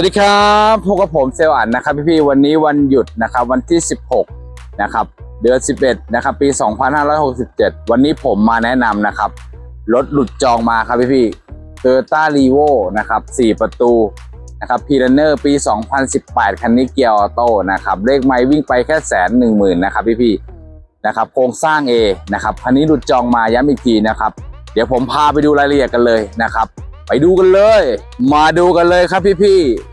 วัสดีครับพบกับผมเซลอันนะครับพี่ๆวันนี้วันหยุดนะครับวันที่ 16นะครับเดือน 11นะครับปี 2567 วันนี้ผมมาแนะนำนะครับรถหลุดจองมาครับพี่ๆ Toyota r e v o นะครับ4ประตูนะครับพี r เนอร์ปี 2018 คันนี้เกียร์ออโต้นะครับเลขไม้วิ่งไปแค่แสนหนึ่งหมื่นนะครับพี่ๆนะครับโครงสร้าง A นะครับคันนี้หลุดจองมาย้ำอีกทีนะครับเดี๋ยวผมพาไปดูรายละเอียดกันเลยนะครับไปดูกันเลย มาดูกันเลยครับพี่ๆ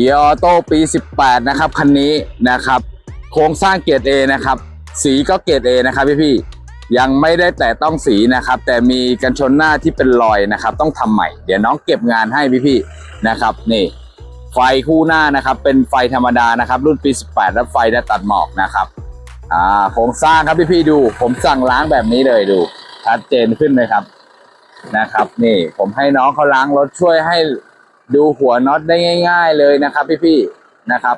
เกียร์ออโต้ปี 18 นะครับคันนี้นะครับ โครงสร้างเกรด A นะครับ สีก็เกรด A นะครับพี่ๆยังไม่ได้แต่ต้องสีนะครับ แต่มีกันชนหน้าที่เป็นรอยนะครับ ต้องทำใหม่ เดี๋ยวน้องเก็บงานให้พี่ๆนะครับ นี่ ไฟคู่หน้านะครับ เป็นไฟธรรมดานะครับ รุ่นปี 18แล้วไฟได้ตัดหมอกนะครับอ่าโครงสร้างครับพี่ๆดู ผมสั่งล้างแบบนี้เลยดูชัดเจนขึ้นเลยครับนะครับ นี่ผมให้น้องเขาล้างรถช่วยให้ ดูหัวน็อตได้ง่าย ๆ เลยนะครับ พี่ๆนะครับ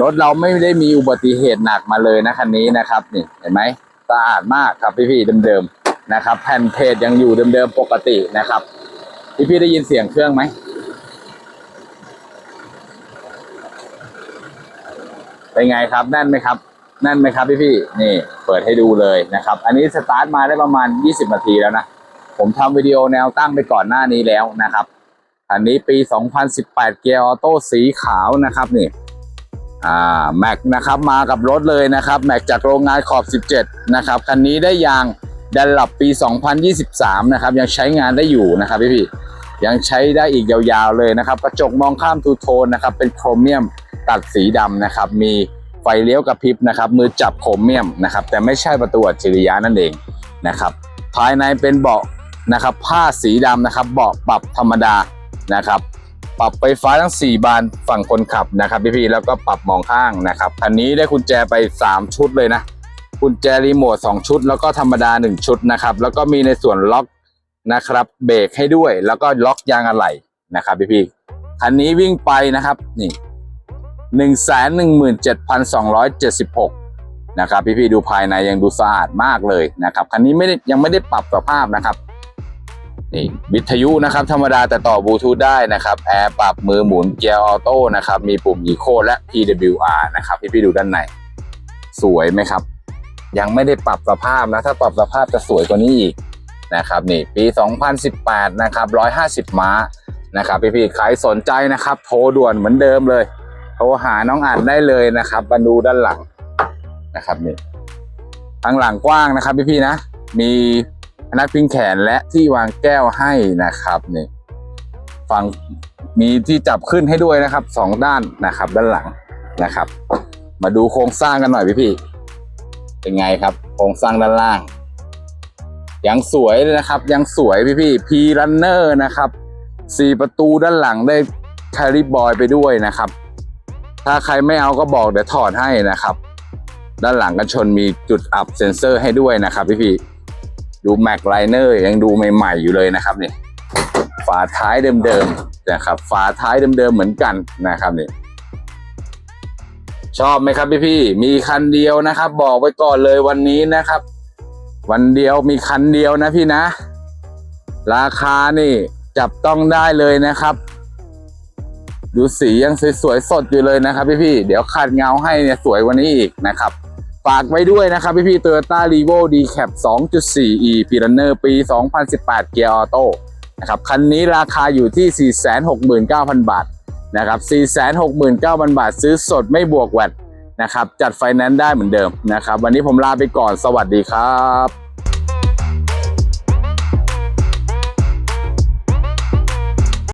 รถเราไม่ได้มีอุบัติเหตุหนักมาเลยนะคันนี้นะครับนี่เห็นไหมสะอาดมากครับพี่ๆเดิมๆนะครับ แผ่นเพจยังอยู่เดิมๆปกตินะครับ พี่ๆได้ยินเสียงเครื่องไหมเป็นไงครับแน่นไหมครับแน่นไหมครับพี่ๆนี่ เปิดให้ดูเลยนะครับ อันนี้สตาร์ทมาได้ประมาณ 20นาทีแล้วนะผมทำวิดีโอแนวตั้งไปก่อนหน้านี้แล้วนะครับ อันนี้ปี 2018 เกียร์ออโต้สีขาวนะครับนี่อ่าแม็กนะครับมากับรถเลยนะครับแม็กจากโรงงานขอบ 17 นะครับคันนี้ได้ยางดันหลับปี 2023 นะครับ ยังใช้งานได้อยู่นะครับพี่พี่ยังใช้ได้อีกยาวๆเลยนะครับ กระจกมองข้ามทูโทนนะครับ เป็นโครเมียมตัดสีดำนะครับ มีไฟเลี้ยวกระพริบนะครับ มือจับโครเมียมนะครับ แต่ไม่ใช่ประตูอัจฉริยะนั่นเองนะครับ ภายในเป็นเบาะนะครับ ผ้าสีดำนะครับ เบาะปรับธรรมดา นะครับ ปรับไฟฟ้าทั้ง 4 บานฝั่งคนขับนะครับพี่ๆแล้วก็ปรับมองข้างนะครับคันนี้ได้กุญแจไป 3 ชุดเลยนะกุญแจรีโมท2ชุด แล้วก็ธรรมดา 1 ชุดนะครับ แล้วก็มีในส่วนล็อกนะครับ เบรกให้ด้วย แล้วก็ล็อกยางอะไหล่นะครับพี่ๆคันนี้วิ่งไปนะครับ นี่หนึ่งแสนหนึ่งหมื่นเจ็ดพันสองร้อยเจ็ดสิบหกนะครับ พี่ๆดูภายในยังดูสะอาดมากเลยนะครับ คันนี้ไม่ได้ยังไม่ได้ปรับสภาพนะครับ นี่วิทยุนะครับธรรมดาแต่ต่อบลูทูธได้นะครับแอร์ปรับมือหมุนเกียร์ออโต้นะครับมีปุ่ม Eco และ PWR นะครับพี่พี่ดูด้านใน สวยไหมครับ ยังไม่ได้ปรับสภาพนะ ถ้าปรับสภาพจะสวยกว่านี้อีกนะครับนี่ปี 2018 นะครับ 150 ม้านะครับพี่พี่ใครสนใจนะครับ โทรด่วนเหมือนเดิมเลย โทรหาน้องอ่านได้เลยนะครับมาดูด้านหลังนะครับนี่ข้างหลังกว้างนะครับพี่พี่นะมี นักพิงแขนและที่วางแก้วให้นะครับนี่ฝั่งมีที่จับขึ้นให้ด้วยนะครับสองด้านนะครับ ด้านหลังนะครับ มาดูโครงสร้างกันหน่อยพี่พี่เป็นไงครับ โครงสร้างด้านล่าง ยังสวยเลยนะครับ ยังสวยพี่พี่พีรันเนอร์นะครับสี่ประตูด้านหลังได้คาริบอยไปด้วยนะครับ ถ้าใครไม่เอาก็บอกเดี๋ยวถอดให้นะครับ ด้านหลังกันชนมีจุดอับเซนเซอร์ให้ด้วยนะครับพี่พี่ ดูแม็กไลเนอร์ยังดูใหม่ๆอยู่เลยนะครับนี่ฝาท้ายเดิมๆนะครับ ฝาท้ายเดิมๆเหมือนกันนะครับนี่ชอบไหมครับพี่พี่ๆมีคันเดียวนะครับ บอกไว้ก่อนเลยวันนี้นะครับ วันเดียวมีคันเดียวนะพี่นะ ราคานี่จับต้องได้เลยนะครับ ดูสียังสวยๆสดอยู่เลยนะครับ พี่พี่ๆเดี๋ยวขัดเงาให้เนี่ยสวยกว่านี้อีกนะครับ ฝากไว้ด้วยนะครับพี่พี่โตโยต้ารีโวดีแคป 2.4e พิลันเนอร์ปี 2018 เกียร์ออโต้นะครับคันนี้ราคาอยู่ที่ 469,000 บาทนะครับ 469,000 บาทซื้อสดไม่บวกแวดนะครับ จัดไฟแนนซ์ได้เหมือนเดิมนะครับ วันนี้ผมลาไปก่อนสวัสดีครับ